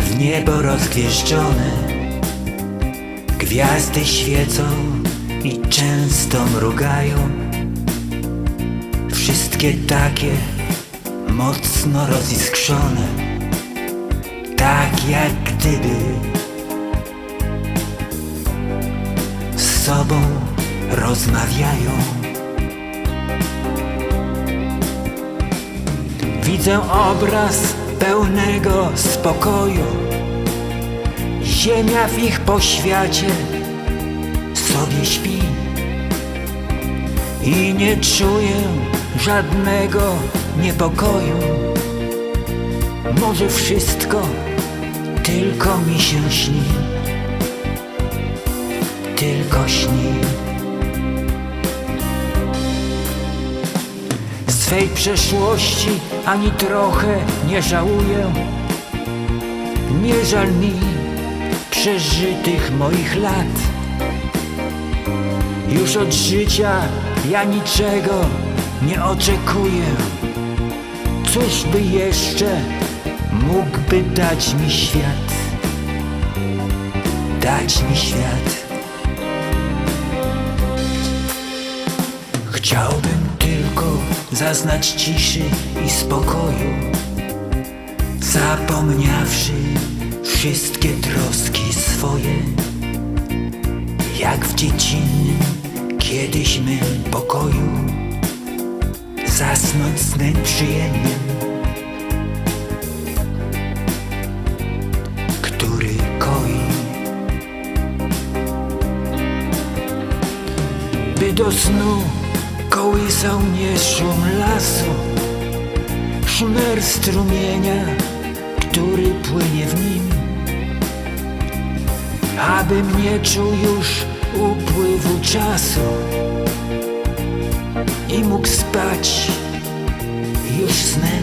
w niebo rozgwieżdżone. Gwiazdy świecą i często mrugają. Wszystkie takie mocno roziskrzone, tak jak gdyby z sobą rozmawiają. Widzę obraz pełnego spokoju. Ziemia w ich poświacie sobie śpi i nie czuję żadnego niepokoju. Może wszystko tylko mi się śni, tylko śni. Swej przeszłości ani trochę nie żałuję. Nie żal mi przeżytych moich lat. Już od życia ja niczego nie oczekuję. Cóż by jeszcze mógłby dać mi świat? Dać mi świat. Chciałbym tylko zaznać ciszy i spokoju, zapomniawszy wszystkie troski swoje, jak w dziecinnym kiedyś mym pokoju, zasnąć snem przyjemnym, który koi. by do snu kołysał mnie szum lasu, szmer strumienia, który płynie w nim, abym nie czuł już upływu czasu i mógł spać już snem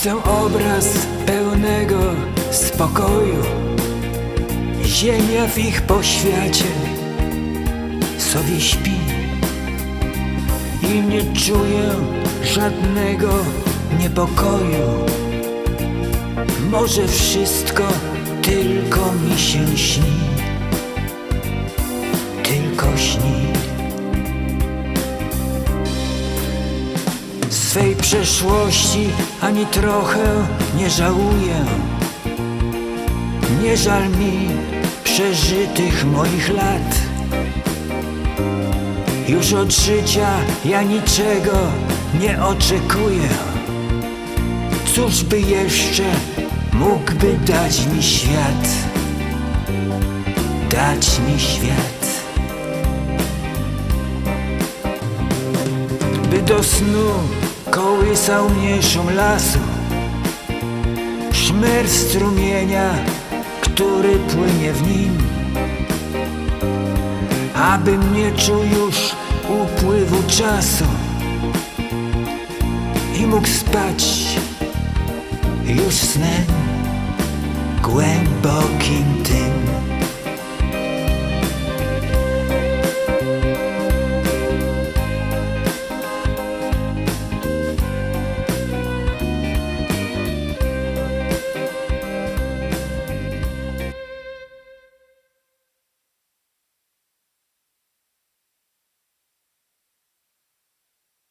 Widzę obraz pełnego spokoju. Ziemia w ich poświacie sobie śpi i nie czuję żadnego niepokoju. Może wszystko tylko mi się śni, przeszłości ani trochę nie żałuję. Nie żal mi przeżytych moich lat. Już od życia ja niczego nie oczekuję. Cóż by jeszcze mógłby dać mi świat? Dać mi świat. by do snu kołysał mnie szum lasu, szmer strumienia, który płynie w nim, abym nie czuł już upływu czasu i mógł spać już snem głębokim tym.